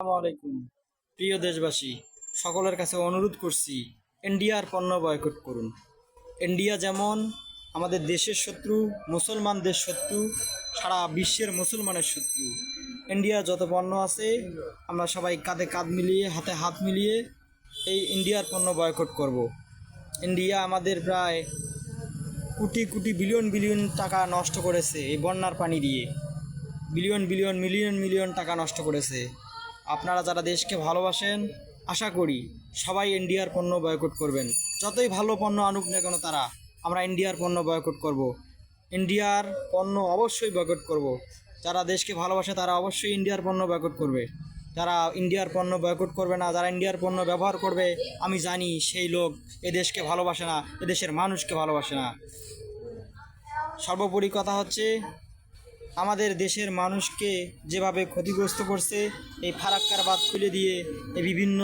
আলাইকুম। প্রিয় দেশবাসী, সকলের কাছে অনুরোধ করছি ইন্ডিয়ার পণ্য বয়কট করুন। ইন্ডিয়া যেমন আমাদের দেশের শত্রু মুসলমানদের শত্রু, সারা বিশ্বের মুসলমানের শত্রু। ইন্ডিয়া যত পণ্য আছে, আমরা সবাই কাঁধে কাঁধ মিলিয়ে, হাতে হাত মিলিয়ে এই ইন্ডিয়ার পণ্য বয়কট করব। ইন্ডিয়া আমাদের প্রায় কোটি কোটি বিলিয়ন বিলিয়ন টাকা নষ্ট করেছে এই বন্যার পানি দিয়ে। বিলিয়ন বিলিয়ন মিলিয়ন মিলিয়ন টাকা নষ্ট করেছে। আপনারা যারা দেশকে ভালোবাসেন, আশা করি সবাই ইন্ডিয়ার পণ্য বয়কট করবেন যতই ভালো পণ্য আনুক না কেন তারা, আমরা ইন্ডিয়ার পণ্য বয়কট করব। ইন্ডিয়ার পণ্য অবশ্যই বয়কট করব। যারা দেশকে ভালোবাসে তারা অবশ্যই ইন্ডিয়ার পণ্য বয়কট করবে যারা ইন্ডিয়ার পণ্য বয়কট করবে না, যারা ইন্ডিয়ার পণ্য ব্যবহার করবে, আমি জানি সেই লোক এ দেশকে ভালোবাসে না এদেশের মানুষকে ভালোবাসে না সর্বোপরি কথা হচ্ছে আমাদের দেশের মানুষকে যেভাবে ক্ষতিগ্রস্ত করছে, এই ফারাক্কার বাঁধ খুলে দিয়ে, এই বিভিন্ন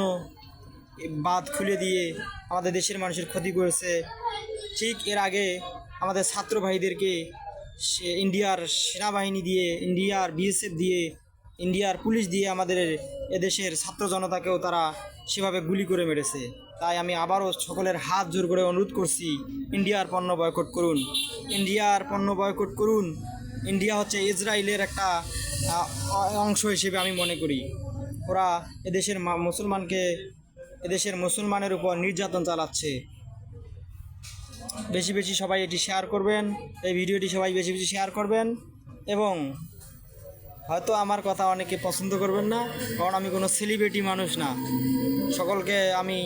বাঁধ খুলে দিয়ে আমাদের দেশের মানুষের ক্ষতি করেছে। ঠিক এর আগে আমাদের ছাত্র ভাইদেরকে সে ইন্ডিয়ার সেনাবাহিনী দিয়ে, ইন্ডিয়ার বিএসএফ দিয়ে, ইন্ডিয়ার পুলিশ দিয়ে আমাদের এদেশের ছাত্র জনতাকেও তারা সেভাবে গুলি করে মেরেছে। তাই আমি আবারও সকলের হাত জোর করে অনুরোধ করছি, ইন্ডিয়ার পণ্য বয়কট করুন। ইন্ডিয়ার পণ্য বয়কট করুন। ইন্ডিয়া হচ্ছে ইসরায়েলের একটা অংশ হিসেবে আমি মনে করি। ওরা এদেশের মুসলমানকে, এদেশের মুসলমানের উপর নির্যাতন চালাচ্ছে। বেশি বেশি সবাই এটি শেয়ার করবেন, এই ভিডিওটি সবাই বেশি বেশি শেয়ার করবেন এবং হয়তো আমার কথা অনেকে পছন্দ করবেন না, কারণ আমি কোনো সেলিব্রিটি মানুষ না। সকলকে আমি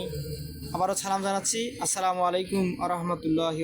আবারও সালাম জানাচ্ছি। আসসালামু আলাইকুম আ, রহমতুল্লাহি